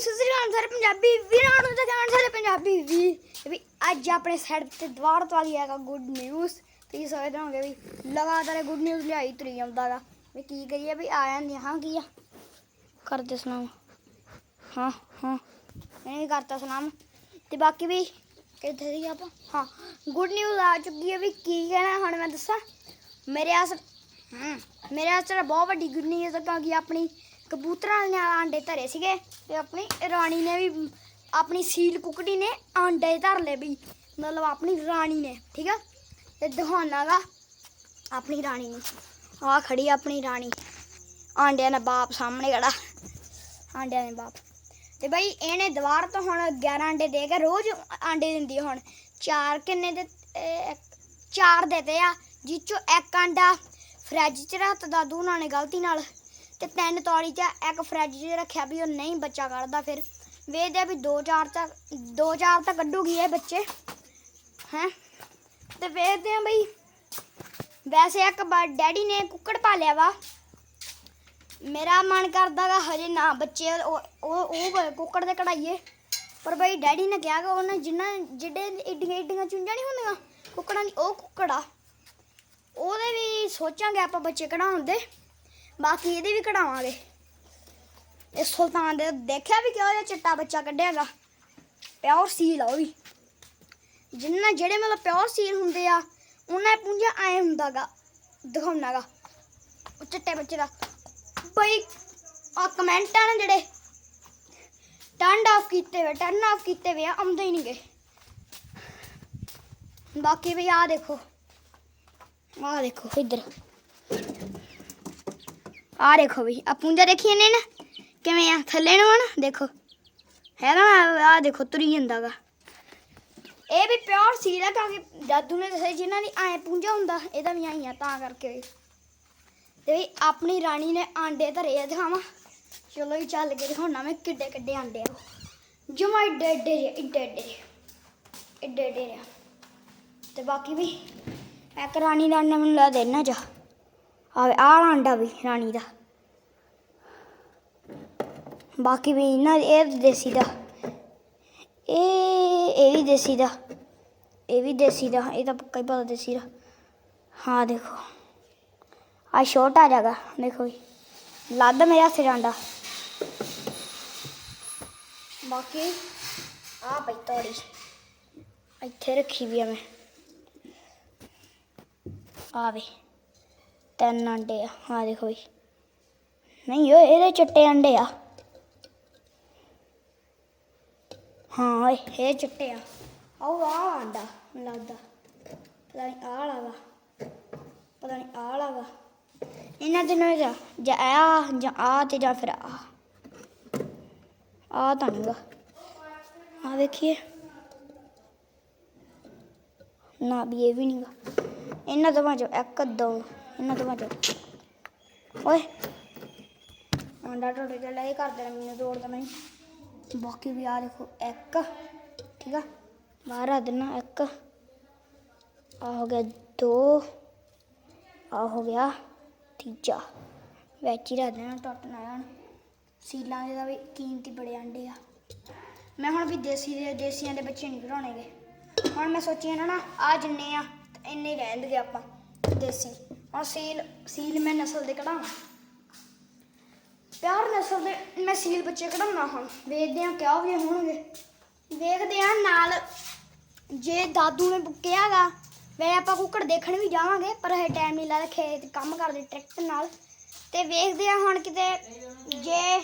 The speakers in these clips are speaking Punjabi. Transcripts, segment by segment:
ਸੁਸਰੀਆਂ ਸਾਰੇ ਪੰਜਾਬੀ ਵੀਰਾਂ ਨੂੰ ਤਾਂ ਕਹਿਣ ਸਾਰੇ ਪੰਜਾਬੀ ਵੀ। ਵੀ ਅੱਜ ਆਪਣੇ ਸਾਈਡ ਤੇ ਦਵਾਰ ਤੋਂ ਆ ਗਿਆ ਹੈਗਾ ਗੁੱਡ ਨਿਊਜ਼ ਤੁਸੀਂ ਸੋਚਦੇ ਹੋਗੇ ਵੀ ਲਗਾਤਾਰ ਗੁੱਡ ਨਿਊਜ਼ ਲਿਆਈ ਤੁਰੀ ਜਾਂਦਾਗਾ ਵੀ ਕੀ ਕਰੀਏ ਵੀ ਆ ਜਾਂਦੇ ਹਾਂ ਕੀ ਆ? ਕਰਦੇ ਸੁਣਾਓ। ਹਾਂ ਹਾਂ। ਇਹਨੇ ਕਰਤਾ ਸੁਣਾਮ ਤੇ ਬਾਕੀ ਵੀ ਕਿੱਥੇ ਸੀ ਆਪਾਂ? ਹਾਂ ਗੁੱਡ ਨਿਊਜ਼ ਆ ਚੁੱਕੀ ਹੈ ਵੀ ਕੀ ਕਹਿਣਾ ਹੁਣ ਮੈਂ ਦੱਸਾਂ। ਮੇਰੇ ਆਸ ਹਮ, ਮੇਰੇ ਆਸ ਤੇ ਬਹੁਤ ਵੱਡੀ ਗੁੱਡ ਨਿਊਜ਼ ਹੈ ਕਿਉਂਕਿ ਆਪਣੀ ਕਬੂਤਰਾਂ ਨੇ ਆਂਡੇ ਧਰੇ ਸੀਗੇ। ਤੇ ਆਪਣੀ ਰਾਣੀ ਨੇ ਵੀ, ਆਪਣੀ ਸੀਲ ਕੁਕੜੀ ਨੇ ਆਂਡੇ ਧਰ ਲਏ ਵੀ, ਮਤਲਬ ਆਪਣੀ ਰਾਣੀ ਨੇ, ਠੀਕ ਆ? ਤੇ ਦਿਖਾਉਣਾਗਾ ਆਪਣੀ ਰਾਣੀ ਨੂੰ। ਆ ਖੜੀ ਆਪਣੀ ਰਾਣੀ। ਆਂਡਿਆਂ ਦਾ ਬਾਪ ਸਾਹਮਣੇ ਖੜਾ। ਆਂਡਿਆਂ ਦੇ ਬਾਪ। ਤੇ ਬਈ ਇਹਨੇ ਦੁਬਾਰ ਤੋਂ ਹੁਣ 11 ਆਂਡੇ ਦੇ ਕੇ ਰੋਜ਼ ਆਂਡੇ ਦਿੰਦੀ ਹੁਣ। ਚਾਰ ਕਿੰਨੇ ਦੇ ਇਹ ਚਾਰ ਦੇਤੇ ਆ ਜਿਸ ਚੋਂ ਇੱਕ ਆਂਡਾ ਫਰਿੱਜ 'ਚ ਰੱਖਤਾ ਦਾਦੂ ਉਹਨਾਂ ਨੇ ਗਲਤੀ ਨਾਲ। ਤੇ ਤਿੰਨ ਤੌੜੀ 'ਚ ਇੱਕ ਫਰਿੱਜ 'ਚ ਰੱਖਿਆ ਵੀ ਉਹ ਨਹੀਂ ਬੱਚਾ ਕੱਢਦਾ ਫਿਰ। ਵੇਖਦੇ ਆ ਵੀ ਦੋ ਚਾਰ ਤਾਂ, ਦੋ ਚਾਰ ਤਾਂ ਕੱਢੂਗੀ ਇਹ ਬੱਚੇ। ਹੈ? ਤੇ ਵੇਖਦੇ ਆ ਬਈ। ਵੈਸੇ ਇੱਕ ਬਾ- ਡੈਡੀ ਨੇ ਕੁੱਕੜ ਪਾਲਿਆ ਵਾ। ਮੇਰਾ ਮਨ ਕਰਦਾਗਾ ਹਜੇ ਨਾ ਬੱਚੇ ਉਹ ਉਹ ਕੁੱਕੜ ਦੇ ਕਢਾਈਏ। ਪਰ ਬਈ ਡੈਡੀ ਨੇ ਕਿਹਾ ਕਿ ਉਹਨੇ ਜਿੰਨਾ ਜਿਹੜੇ ਏਡੀਆਂ ਏਡੀਆਂ ਚੁੰਝਾਂ ਨਹੀਂ ਹੁੰਦੀਆਂ, ਕੁੱਕੜਾਂ ਦੀ, ਉਹ ਕੁੱਕੜਾ ਉਹਦੇ ਵੀ ਸੋਚਾਂਗੇ ਆਪਾਂ ਬੱਚੇ ਕਢਾਉਣ ਦੇ। ਬਾਕੀ ਇਹਦੇ ਵੀ ਕਢਾਵਾਂਗੇ। ਇਹ ਸੁਲਤਾਨ ਦੇ ਦੇਖਿਆ ਵੀ ਕਿਹੋ ਜਿਹਾ ਚਿੱਟਾ ਬੱਚਾ ਕੱਢਿਆਗਾ? ਪਿਓਰ ਸੀਲ ਆ ਉਹ ਵੀ। ਜਿੰਨਾ ਜਿਹੜੇ ਮਤਲਬ ਪਿਓਰ ਸੀਲ ਹੁੰਦੇ ਆ ਉਹਨਾਂ ਪੁੰਜਾ ਐ ਹੁੰਦਾਗਾ, ਦਿਖਾਉਣਾਗਾ। ਉਹ ਚਿੱਟੇ ਬੱਚੇ ਦਾ। ਬਈ ਆ ਕਮੈਂਟ ਆ ਜਿਹੜੇ ਟਰਨ ਆਫ ਕੀਤੇ ਵੇ ਟਰਨ ਆਫ ਕੀਤੇ ਵੇ ਆਉਂਦੇ ਹੀ ਨਹੀਂਗੇ। ਬਾਕੀ ਵੀ ਆ ਦੇਖੋ। ਆ ਦੇਖੋ, ਇੱਧਰ। ਆ ਦੇਖੋ ਵੀ ਆ ਪੁੰਜਾ ਦੇਖੀ ਨੇ ਨਾ ਕਿਵੇਂ ਆ ਥੱਲੇ ਨੂੰ ਆ ਨਾ ਦੇਖੋ। ਹੈਗਾ ਆ ਦੇਖੋ ਤੁਰੀ ਜਾਂਦਾਗਾ ਇਹ ਵੀ ਪਿਓਰ ਸੀਲ ਕਿਉਂਕਿ ਦਾਦੂ ਨੇ ਦੱਸਿਆ ਜਿਨ੍ਹਾਂ ਦੀ ਐ ਪੁੰਜਾ ਹੁੰਦਾ ਇਹਦਾ ਵੀ ਆਈ ਆ ਤਾਂ ਕਰਕੇ ਤੇ ਵੀ ਆਪਣੀ ਰਾਣੀ ਨੇ ਆਂਡੇ ਧਰੇ ਆ ਦਿਖਾਵਾਂ। ਚਲੋ ਹੀ ਚੱਲ ਕੇ ਦਿਖਾਉਣਾ ਮੈਂ ਕਿੱਡੇ ਕਿੱਡੇ ਆਂਡੇ ਆ। ਜਮਾ ਏਡੇ ਏਡੇ ਜਿਹੇ, ਏਡੇ ਏਡੇ ਜਿਹੇ, ਏਡੇ ਏਡੇ ਜਿਹੇ। ਤੇ ਬਾਕੀ ਵੀ ਇੱਕ ਰਾਣੀ ਦਾ ਅੰਡਾ ਮੈਨੂੰ ਲਾ ਦੇਣਾ ਜਾ। ਆਵੇ ਆਹ ਆਂਡਾ ਵੀ ਰਾਣੀ ਦਾ। ਬਾਕੀ ਵੀ ਇਹਨਾਂ ਇਹ ਦੇਸੀ ਦਾ। ਇਹ ਇਹ ਵੀ ਦੇਸੀ ਦਾ। ਇਹ ਵੀ ਦੇਸੀ ਦਾ, ਇਹ ਪੱਕਾ ਹੀ ਪਤਾ ਦੇਸੀ ਦਾ। ਹਾਂ, ਦੇਖੋ। ਆ ਛੋਟਾ ਜਗਾ, ਦੇਖੋ ਜੀ ਲੱਦ ਮੇਰੇ ਹੱਥ ਜਾਂਦਾ। ਬਾਕੀ ਆ ਪਈ ਤੋੜੀ। ਇੱਥੇ ਰੱਖੀ ਵੀ ਆ ਮੈਂ। ਆਵੇ ਤਿੰਨ ਅੰਡੇ ਆ। ਆ ਦੇਖੋ ਜੀ ਨਹੀਂ ਓਏ, ਇਹਦੇ ਚਿੱਟੇ ਅੰਡੇ ਆ। ਹਾਂ, ਓਏ, ਇਹ ਚਿੱਟੇ ਆ। ਆਹ ਆ ਅੰਡਾ ਲੱਗਦਾ। ਪਤਾ ਨਹੀਂ ਆਹ ਵਾਲਾ ਪਤਾ ਨਹੀਂ ਆਹ ਵਾਲਾ ਵਾ। ਇਹਨਾਂ ਦਿਨਾਂ ਜਾਂ ਜਾਂ ਆ ਜਾਂ ਆ ਤੇ ਜਾਂ ਫਿਰ ਆ ਆ ਤਾਂ ਨਹੀਂਗਾ ਆ ਵੇਖੀਏ। ਨਾ ਵੀ ਇਹ ਵੀ ਨਹੀਂਗਾ ਇਹਨਾਂ ਦੋਵਾਂ ਚੋਂ ਇੱਕ, ਦੋ। ਇਹਨਾਂ ਦੋਵਾਂ ਚੋਂ। ਓਏ, ਆਂਡਾ ਟੋਟੇ ਤੇ ਲੈ ਕਰ ਦੇਣਾ ਮੈਨੂੰ ਤੋੜ ਦੇਣਾ ਬਾਕੀ ਵੀ ਆ ਦੇਖੋ, ਇੱਕ, ਠੀਕ ਆ? ਬਾਹਰ ਆ ਦੇਣਾ ਇੱਕ। ਆ ਹੋ ਗਿਆ ਦੋ। ਆ ਹੋ ਗਿਆ ਤੀਜਾ। ਵਿੱਚ ਹੀ ਰੱਖ ਦੇਣਾ ਟੁੱਟ ਨਾ ਜਾਣ। ਸੀਲਾਂ ਦੇ ਦਾ ਵੀ ਕੀਮਤੀ ਬੜੇ ਆਂਡੇ ਆ। ਮੈਂ ਹੁਣ ਵੀ ਦੇਸੀ ਦੇ ਦੇਸੀਆਂ ਦੇ ਬੱਚੇ ਨਹੀਂ ਘਰਾਉਣੇਗੇ ਹੁਣ ਮੈਂ ਸੋਚੀ ਨਾ ਨਾ ਆ ਜਿੰਨੇ ਆ, ਇੰਨੇ ਹੀ ਰਹਿਣਗੇ ਆਪਾਂ। ਦੇਸੀ। ਹੁਣ ਸੀਲ ਸੀਲ ਮੈਂ ਨਸਲ ਦੇ ਕਢਾਵਾਂ। ਪਿਆਰ ਨਸਲ ਦੇ ਮੈਂ ਸੀਲ ਬੱਚੇ ਕਢਾਉਣਾ ਹਾਂ ਵੇਖਦੇ ਹਾਂ ਕਿਆ ਵੀ ਹੋਣਗੇ। ਵੇਖਦੇ ਹਾਂ ਨਾਲ ਜੇ ਦਾਦੂ ਨੇ ਕਿਹਾਗਾ ਵੇ ਆਪਾਂ ਕੁੱਕੜ ਦੇਖਣ ਵੀ ਜਾਵਾਂਗੇ, ਪਰ ਇਹ ਟਾਈਮ ਨਹੀਂ ਲੱਗਦਾ ਖੇਤ ਕੰਮ ਕਰਦੇ ਟਰੈਕਟਰ ਨਾਲ। ਤੇ ਵੇਖਦੇ ਹਾਂ ਹੁਣ ਕਿਤੇ ਜੇ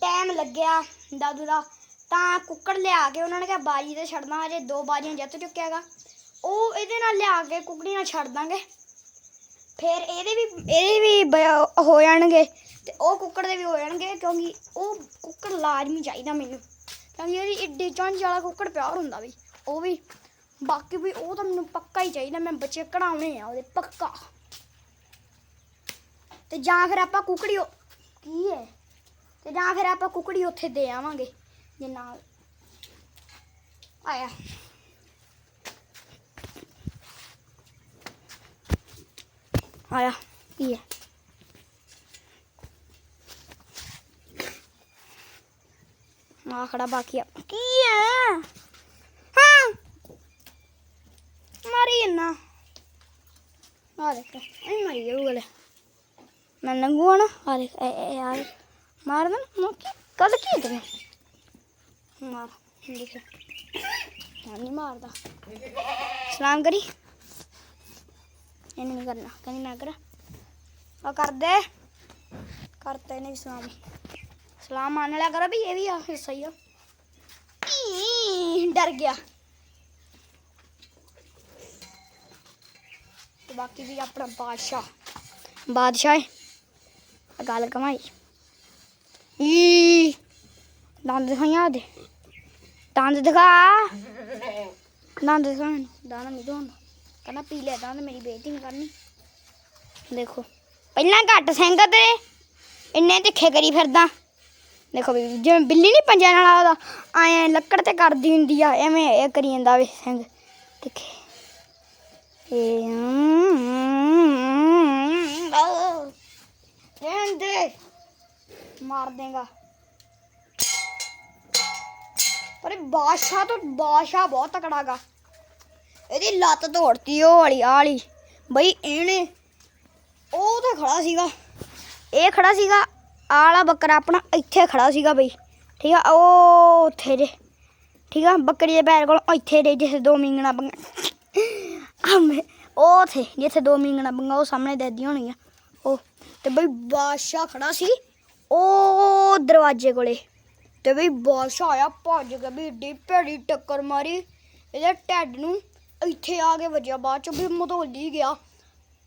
ਟਾਈਮ ਲੱਗਿਆ ਦਾਦੂ ਦਾ, ਤਾਂ ਕੁੱਕੜ ਲਿਆ ਕੇ ਉਹਨਾਂ ਨੇ ਕਿਹਾ ਬਾਜੀ ਤੇ ਛੱਡਣਾ ਅਜੇ ਦੋ ਬਾਜੀਆਂ ਜਿੱਤ ਚੁੱਕਿਆਗਾ ਉਹ ਇਹਦੇ ਨਾਲ ਲਿਆ ਕੇ ਕੁੱਕੜੀ ਨਾਲ ਛੱਡ ਦਾਂਗੇ। ਫਿਰ ਇਹਦੇ ਵੀ ਇਹਦੇ ਵੀ ਬ- ਹੋ ਜਾਣਗੇ। ਤੇ ਉਹ ਕੁੱਕੜ ਦੇ ਵੀ ਹੋ ਜਾਣਗੇ ਕਿਉਂਕਿ ਉਹ ਕੁੱਕੜ ਲਾਜ਼ਮੀ ਚਾਹੀਦਾ ਮੈਨੂੰ। ਕਿਉਂਕਿ ਉਹਦੀ ਏਡੀ ਚੁੰਝ ਵਾਲਾ ਕੁੱਕੜ ਪਿਆਰ ਹੁੰਦਾ ਵੀ, ਉਹ ਵੀ। ਬਾਕੀ ਵੀ ਉਹ ਤਾਂ ਮੈਨੂੰ ਪੱਕਾ ਹੀ ਚਾਹੀਦਾ, ਮੈਂ ਬੱਚੇ ਕਢਾਉਣੇ ਆ ਉਹਦੇ ਪੱਕਾ। ਤੇ ਜਾਂ ਫਿਰ ਆਪਾਂ ਕੁੱਕੜੀ ਉਹ- ਕੀ ਹੈ? ਤੇ ਜਾਂ ਫਿਰ ਆਪਾਂ ਕੁੱਕੜੀ ਉੱਥੇ ਦੇ ਆਵਾਂਗੇ, ਜੇ ਨਾਲ। ਆਇਆ। ਆਇਆ, ਕੀ ਹੈ ਆ ਖੜਾ ਬਾਕੀ ਆ ਕੀ ਹੈ ਹਾਂ ਮਾਰੀ ਨਾ ਆ ਦੇਖ ਇਹ ਮਾਰੀ ਜਾਊ ਗਲੇ ਮੈਂ ਨੰਗੂ ਆ ਨਾ ਆ ਦੇਖ ਇਹ ਇਹ ਯਾਰ ਮਾਰ ਨਾ ਮੋ ਕੀ ਕਦ ਕੀ ਤੂੰ ਮਾਰ ਦੇਖ ਹਾਂ ਨਹੀਂ ਮਾਰਦਾ ਸਲਾਮ ਕਰੀ ਇਹਨੇ ਨਹੀਂ ਕਰਨਾ ਕਹਿੰਦੀ ਨਾ ਕਰ ਆ ਕਰ ਕਰਤਾ ਇਹਨੇ ਵੀ ਸਲਾਮ ਸਲਾਮ ਮੰਨ ਲਿਆ ਕਰੋ ਵੀ ਇਹ ਵੀ ਆ ਹਿੱਸਾ ਹੀ ਆ ਡਰ ਗਿਆ। ਤੇ ਬਾਕੀ ਵੀ ਆਪਣਾ ਬਾਦਸ਼ਾਹ। ਬਾਦਸ਼ਾਹ ਗੱਲ ਕਮਾਈ ਈ, ਦੰਦ ਦਿਖਾਈਆਂ ਦੇ ਦੰਦ ਦਿਖਾ। ਦੰਦ ਦਿਖਾ ਦਾਣਾ ਨਹੀਂ ਦੋਂਦਾ ਕਹਿੰਦਾ ਪੀ ਲਿਆ ਦੰਦ, ਮੇਰੀ ਬੇਇੱਜ਼ਤੀ ਨਹੀਂ ਕਰਨੀ। ਦੇਖੋ। ਪਹਿਲਾਂ ਘੱਟ ਸਿੰਘ ਤੇ। ਇੰਨੇ ਤਿੱਖੇ ਕਰੀ ਫਿਰਦਾ। ਦੇਖੋ ਵੀ, ਜਿਵੇਂ ਬਿੱਲੀ ਨਹੀਂ ਪੰਜਾਂ ਨਾਲ ਉਹਦਾ ਐ ਲੱਕੜ ਤੇ ਕਰਦੀ ਹੁੰਦੀ ਆ, ਐਵੇਂ ਇਹ ਕਰੀ ਜਾਂਦਾ ਵੇ, ਸਿੰਘ। ਤਿੱਖੇ ਇਹ ਦੇ ਮਾਰ ਦੇਗਾ ਪਰ ਬਾਦਸ਼ਾਹ ਤੋਂ ਬਾਦਸ਼ਾਹ ਬਹੁਤ ਤਕੜਾਗਾ ਇਹਦੀ ਲੱਤ ਤੋੜਤੀ ਉਹ ਵਾਲੀ, ਆਹ ਬਈ ਇਹਨੇ, ਉਹ ਤਾਂ ਖੜਾ ਸੀਗਾ। ਇਹ ਖੜਾ ਸੀਗਾ ਆਲਾ ਬੱਕਰਾ ਆਪਣਾ ਇੱਥੇ ਖੜਾ ਸੀਗਾ ਬਈ। ਠੀਕ ਆ, ਉਹ ਉੱਥੇ ਜੇ। ਠੀਕ ਆ, ਬੱਕਰੀ ਦੇ ਪੈਰ ਕੋਲ ਇੱਥੇ ਦੇ ਜਿੱਥੇ ਦੋ ਮੀਂਗਣਾ ਬੰਗਾ ਆਮੇ ਉਹ ਥੇ ਜਿੱਥੇ ਦੋ ਮੀਂਗਣਾ ਬੰਗਾ ਉਹ ਸਾਹਮਣੇ ਦੇਦੀ ਹੋਣੀ ਆ। ਉਹ, ਤੇ ਬਈ ਬਾਦਸ਼ਾਹ ਖੜਾ ਸੀ, ਉਹ ਦਰਵਾਜ਼ੇ ਕੋਲੇ। ਤੇ ਬਈ ਬਾਦਸ਼ਾਹ ਆਇਆ, ਭੱਜ ਕੇ ਵੀ ਏਡੀ ਭੈੜੀ ਟੱਕਰ ਮਾਰੀ। ਇਹਦੇ ਢੱਡ ਨੂੰ ਇੱਥੇ ਆ ਕੇ ਵੱਜਿਆ ਬਾਅਦ ਚ ਵੀ ਮਧੋਲੀ ਗਿਆ।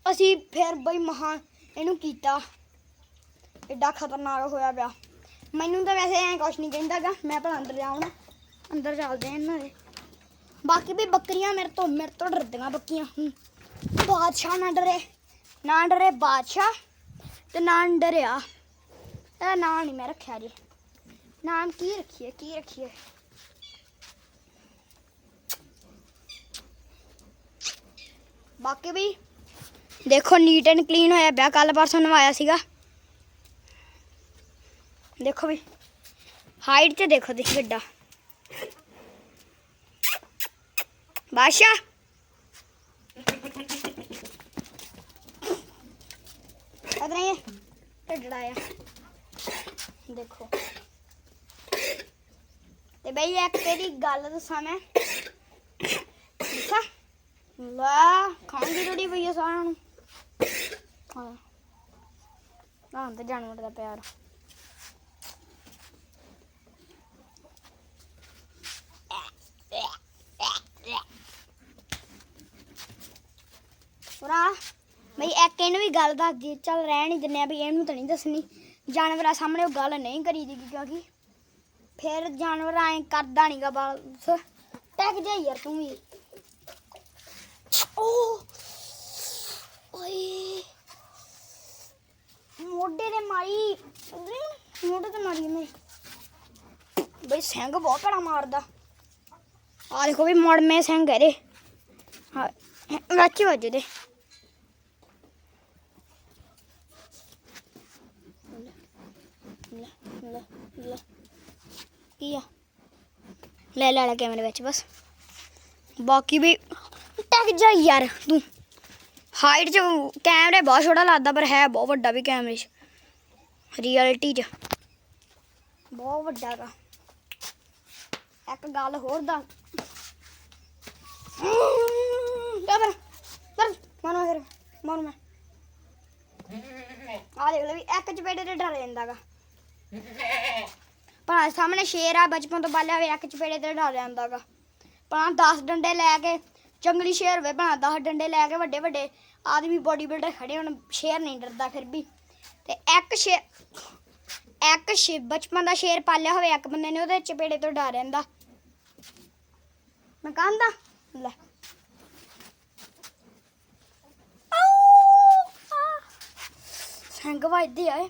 ਅਸੀਂ ਫਿਰ ਬਈ ਮਹਾ, ਇਹਨੂੰ ਕੀਤਾ। ਐਡਾ ਖਤਰਨਾਕ ਹੋਇਆ ਪਿਆ। ਮੈਨੂੰ ਤਾਂ ਵੈਸੇ ਐਂ ਕੁਛ ਨਹੀਂ ਕਹਿੰਦਾਗਾ, ਮੈਂ ਭਲਾ ਅੰਦਰ ਜਾਉਣਾ ਅੰਦਰ ਚੱਲਦੇ ਆ ਇਹਨਾਂ ਦੇ। ਬਾਕੀ ਵੀ ਬੱਕਰੀਆਂ ਮੇਰੇ ਤੋਂ ਮੇਰੇ ਤੋਂ ਡਰਦੀਆਂ ਬੱਕੀਆਂ ਬਾਦਸ਼ਾਹ ਨਾ ਡਰੇ ਨਾ ਡਰੇ ਬਾਦਸ਼ਾਹ, ਤੇ ਨਾ ਡਰਿਆ। ਇਹਦਾ ਨਾਂ ਨਹੀਂ ਮੈਂ ਰੱਖਿਆ ਜੀ ਨਾਮ ਕੀ ਰੱਖੀਏ ਕੀ ਰੱਖੀਏ? ਬਾਕੀ ਵੀ ਦੇਖੋ ਨੀਟ ਐਂਡ ਕਲੀਨ ਹੋਇਆ ਪਿਆ। ਕੱਲ ਪਰਸੋਂ ਨਵਾਇਆ ਸੀਗਾ। ਦੇਖੋ ਵੀ। ਹਾਈਟ ਤੇ ਦੇਖੋ ਦੇਖੀ ਵੱਡਾ ਬਾਦਸ਼ਾਹ। ਅਦਰ ਇਹ ਢੱਡੜਾ ਆ। ਦੇਖੋ। ਤੇ ਬਈ ਇੱਕ ਤੇਰੀ ਗੱਲ ਦੱਸਾਂ ਮੈਂ। ਦੱਸਾਂ ਲਾ ਖਾਂਗੀ ਥੋੜੀ ਪਈ ਆ ਸਾਰਿਆਂ ਨੂੰ। ਹਾਂ। ਨਾ ਤੇ ਜਾਨਵਰ ਦਾ ਪਿਆਰ ਪੁਰਾ ਬਈ ਇੱਕ ਇਹਨੂੰ ਵੀ ਗੱਲ ਦੱਸਦੀ ਚੱਲ ਰਹਿਣ ਹੀ ਦਿੰਨੇ ਆ ਵੀ ਇਹਨੂੰ ਤਾਂ ਨਹੀਂ ਦੱਸਣੀ। ਜਾਨਵਰਾਂ ਸਾਹਮਣੇ ਉਹ ਗੱਲ ਨਹੀਂ ਕਰੀਦੀ ਕਿਉਂਕਿ ਫਿਰ ਜਾਨਵਰ ਐ ਕਰਦਾ ਨਹੀਂਗਾ ਬਸ। ਟੈਕ ਜਾ ਯਾਰ ਤੂੰ ਵੀ। ਓ! ਓਏ! ਮੋਢੇ ਤੇ ਮਾਰੀ। ਮੋਢੇ ਤੇ ਮਾਰੀ ਮੇਰੇ ਬਈ ਸਿੰਘ ਬਹੁਤ ਭੜਾ ਮਾਰਦਾ। ਆ ਦੇਖੋ ਵੀ ਮੜਮੇ ਸਿੰਘ ਇਹਦੇ। ਹਾਂ ਗੱਚ ਵੱਜ ਲੈ ਲੈ ਕੀ ਆ? ਲੈ ਲੈ ਲੈ ਕੈਮਰੇ ਵਿੱਚ ਬਸ। ਬਾਕੀ ਵੀ ਟੱਕ ਜਾ ਯਾਰ ਤੂੰ। ਹਾਈਟ ਚ ਕੈਮਰੇ ਬਹੁਤ ਛੋਟਾ ਲੱਗਦਾ, ਪਰ ਹੈ ਬਹੁਤ ਵੱਡਾ ਵੀ ਕੈਮਰੇ 'ਚ। ਰਿਐਲਿਟੀ 'ਚ। ਬਹੁਤ ਵੱਡਾ ਗਾ ਇੱਕ ਗੱਲ ਹੋਰ ਦਾ ਕਬਰ ਕਰ ਮਨੋ ਫਿਰ ਮਨ ਮੈਂ। ਆ ਦੇਖ ਲੈ ਵੀ ਇੱਕ ਚਪੇੜੇ ਤੇ ਡਰ ਜਾਂਦਾਗਾ ਪਰ ਸਾਹਮਣੇ ਸ਼ੇਰ ਆ ਬਚਪਨ ਤੋਂ ਪਾਲਿਆ ਹੋਇਆ ਇੱਕ ਚਪੇੜੇ ਤੇ ਡਰ ਜਾਂਦਾਗਾ ਭਲਾ 10 ਡੰਡੇ ਲੈ ਕੇ ਜੰਗਲੀ ਸ਼ੇਰ ਹੋਵੇ ਭਾਂ 10 ਡੰਡੇ ਲੈ ਕੇ ਵੱਡੇ ਵੱਡੇ ਆਦਮੀ ਬੋਡੀ ਬਿਲਡਰ ਖੜੇ ਹੁਣ ਸ਼ੇਰ ਨਹੀਂ ਡਰਦਾ ਫਿਰ ਵੀ। ਤੇ ਇੱਕ ਸ਼ੇਰ ਇੱਕ ਸ਼ੇ ਬਚਪਨ ਦਾ ਸ਼ੇਰ ਪਾਲਿਆ ਹੋਵੇ ਇੱਕ ਬੰਦੇ ਨੇ ਉਹਦੇ ਚਪੇੜੇ ਤੋਂ ਡਰ ਰਹਿੰਦਾ ਮੈਂ ਕਹਿੰਦਾ ਲੈ। ਆਊ, ਆ। ਆਏ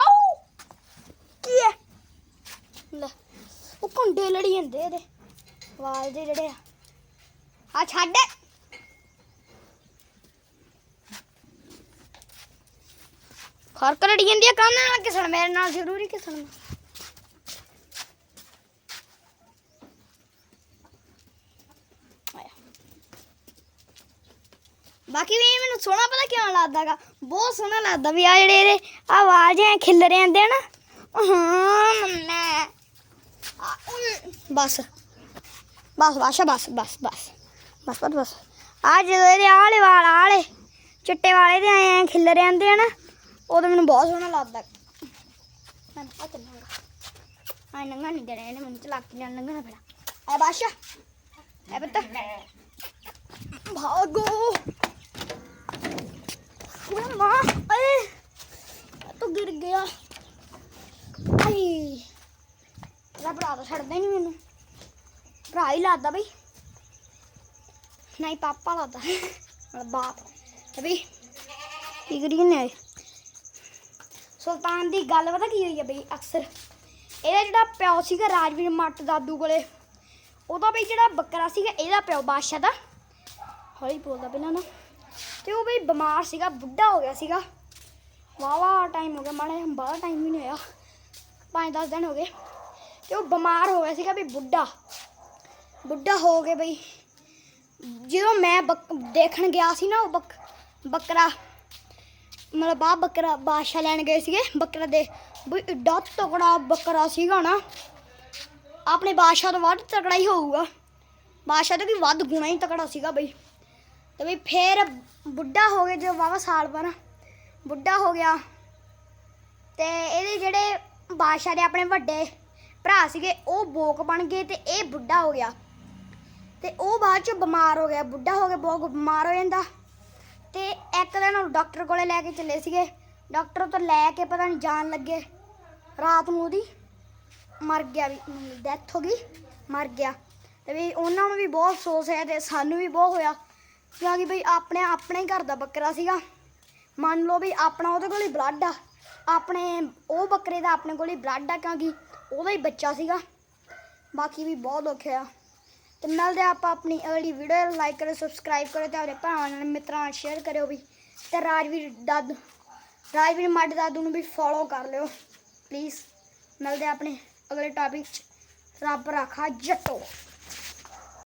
ਆਊ ਕੀ ਹੈ ਲੈ, ਉਹ ਕੁੰਡੇ ਲੜੀ ਜਾਂਦੇ ਇਹਦੇ। ਵਾਲ ਦੇ ਜਿਹੜੇ ਆ। ਆ ਛੱਡ। ਫ਼ਰਕ ਲੜੀ ਜਾਂਦੀ ਆ ਕੰਨ ਨਾਲ, ਕਿਸਣ ਮੇਰੇ ਨਾਲ ਜ਼ਰੂਰੀ, ਕਿਸਣ ਬਾਕੀ ਵੀ ਮੈਨੂੰ ਸੋਹਣਾ ਪਤਾ ਕਿਉਂ ਲੱਗਦਾਗਾ ਬਹੁਤ ਸੋਹਣਾ ਲੱਗਦਾ ਵੀ ਆ ਜਿਹੜੇ ਇਹਦੇ ਆਵਾਜ਼ ਐ ਖਿੱਲ ਰਹੇ ਆਂਦੇ ਨਾ। ਹਾਂ, ਮੰਮਾ। ਬਸ ਬਸ ਬਾਸ਼ਾ ਬਸ ਬਸ ਬਸ ਬਸ ਬਸ ਬਸ ਆ ਜਦੋਂ ਇਹਦੇ ਆਲੇ ਵਾਲ, ਆਲੇ ਚਿੱਟੇ ਵਾਲੇ ਦੇ ਆਏ ਐ ਖਿੱਲ ਰਹਿੰਦੇ ਆ ਨਾ, ਉਹ ਤਾਂ ਮੈਨੂੰ ਬਹੁਤ ਸੋਹਣਾ ਲੱਗਦਾ। ਮੈਂ ਆ ਚੱਲਾਂਗਾ। ਆ ਨੰਗਾ ਨਹੀਂ ਦੇਣਾ, ਇਹਨੇ ਮੈਨੂੰ ਚਲਾਕੀ ਨਾਲ ਲੰਘਣਾ ਪੈਣਾ। ਐ ਬਾਸ਼ਾ। ਐ ਬੱਤ ਭਾਗੋ। ਭਰਾ ਹੀ ਬਈ। ਨਹੀਂ, ਪਾਪਾ ਲਾਦਾ ਮੇਰਾ ਬਾਪ। ਤੇ ਬਈ ਕੀ ਕਰੀ ਨੇ ਸੁਲਤਾਨ ਦੀ ਗੱਲ ਪਤਾ ਕੀ ਹੋਈ ਹੈ ਬਈ, ਅਕਸਰ? ਇਹਦਾ ਜਿਹੜਾ ਪਿਓ ਸੀਗਾ ਰਾਜਵੀਰ ਮੱਟ ਦਾਦੂ ਕੋਲੇ, ਉਹਦਾ ਬਈ ਜਿਹੜਾ ਬੱਕਰਾ ਸੀਗਾ, ਇਹਦਾ ਪਿਓ ਬਾਦਸ਼ਾਹ ਦਾ। ਹੌਲੀ ਬੋਲਦਾ ਪਹਿਲਾਂ ਨਾ। ਤੇ ਉਹ ਬਈ ਬਿਮਾਰ ਸੀਗਾ, ਬੁੱਢਾ ਹੋ ਗਿਆ ਸੀਗਾ। ਵਾਵਾ ਟਾਈਮ ਹੋ ਗਿਆ, ਮਾੜਾ ਜਿਹਾ ਟਾਈਮ ਵੀ ਨਹੀਂ ਹੋਇਆ। 5-10 ਦਿਨ ਹੋ ਗਏ। ਤੇ ਉਹ ਬਿਮਾਰ ਹੋ ਗਿਆ ਸੀਗਾ ਵੀ ਬੁੱਢਾ। ਬੁੱਢਾ ਹੋ ਕੇ ਬਈ। ਜਦੋਂ ਮੈਂ ਬੱਕ- ਦੇਖਣ ਗਿਆ ਸੀ ਨਾ ਉਹ ਬੱਕ ਬੱਕਰਾ, ਮਤਲਬ ਆ ਬੱਕਰਾ ਬਾਦਸ਼ਾਹ ਲੈਣ ਗਏ ਸੀਗੇ, ਬੱਕਰਾ ਦੇ ਬਈ ਏਡਾ ਤਕੜਾ ਬੱਕਰਾ ਸੀਗਾ ਨਾ, ਆਪਣੇ ਬਾਦਸ਼ਾਹ ਤੋਂ ਵੱਧ ਤਕੜਾ ਹੀ ਹੋਊਗਾ। ਬਾਦਸ਼ਾਹ ਤੋਂ ਵੀ ਵੱਧ ਗੁਣਾ ਹੀ ਤਕੜਾ ਸੀਗਾ ਬਈ। ਤੇ ਬਈ ਫੇਰ ਬੁੱਢਾ ਹੋ ਗਿਆ ਜਦੋਂ ਵਾਵਾ ਸਾਲ ਬਾਅਦ ਬੁੱਢਾ ਹੋ ਗਿਆ। ਤੇ ਇਹਦੇ ਜਿਹੜੇ ਬਾਦਸ਼ਾਹ ਦੇ ਆਪਣੇ ਵੱਡੇ ਭਰਾ ਸੀਗੇ, ਉਹ ਬੋਕ ਬਣ ਗਏ ਤੇ ਇਹ ਬੁੱਢਾ ਹੋ ਗਿਆ। ਤੇ ਉਹ ਬਾਅਦ ਚ ਬਿਮਾਰ ਹੋ ਗਿਆ, ਬੁੱਢਾ ਹੋ ਗਿਆ, ਬਹੁਤ ਬਿਮਾਰ ਹੋ ਜਾਂਦਾ। ਤੇ ਇੱਕ ਦਿਨ ਉਹ ਡਾਕਟਰ ਕੋਲੇ ਲੈ ਕੇ ਚੱਲੇ ਸੀਗੇ। ਡਾਕਟਰ ਤੋਂ ਲੈ ਕੇ ਪਤਾ ਨਹੀਂ ਜਾਣ ਲੱਗੇ। ਰਾਤ ਨੂੰ ਉਹਦੀ ਮਰ ਗਿਆ ਵੀ ਡੈਥ ਹੋ ਗਈ, ਮਰ ਗਿਆ। ਤੇ ਵੀ ਉਹਨਾਂ ਨੂੰ ਵੀ ਬਹੁਤ ਅਫਸੋਸ ਹੋਇਆ ਤੇ ਸਾਨੂੰ ਵੀ ਬਹੁਤ ਹੋਇਆ। ਕਿਉਂਕਿ ਬਈ ਆਪਣੇ ਆਪਣੇ ਹੀ ਘਰ ਦਾ ਬੱਕਰਾ ਸੀਗਾ। ਮੰਨ ਲਓ ਵੀ ਆਪਣਾ ਉਹਦੇ ਕੋਲ ਹੀ ਬਲੱਡ ਆ। ਆਪਣੇ, ਉਹ ਬੱਕਰੇ ਦਾ ਆਪਣੇ ਕੋਲ ਹੀ ਬਲੱਡ ਆ ਕਿਉਂਕਿ ਉਹਦਾ ਹੀ ਬੱਚਾ ਸੀਗਾ। ਬਾਕੀ ਵੀ ਬਹੁਤ ਦੁੱਖ ਆ ਤੇ ਮਿਲਦੇ ਆਪਾਂ ਆਪਣੀ ਅਗਲੀ ਵੀਡੀਓ ਲਾਈਕ ਕਰੋ ਸਬਸਕ੍ਰਾਈਬ ਕਰੋ ਤੇ ਆਪਣੇ ਭਰਾਵਾਂ ਨਾਲ, ਮਿੱਤਰਾਂ ਨਾਲ ਸ਼ੇਅਰ ਕਰਿਓ ਵੀ। ਤੇ ਰਾਜਵੀਰ ਦਾਦੂ, ਰਾਜਵੀਰ ਮੱਡ ਦਾਦੂ ਨੂੰ ਵੀ ਫੋਲੋ ਕਰ ਲਿਓ। ਪਲੀਜ਼ ਮਿਲਦੇ ਆਪਣੇ ਅਗਲੇ ਟਾਪਿਕ 'ਚ। ਰੱਬ ਰਾਖਾ ਜੱਟੋ।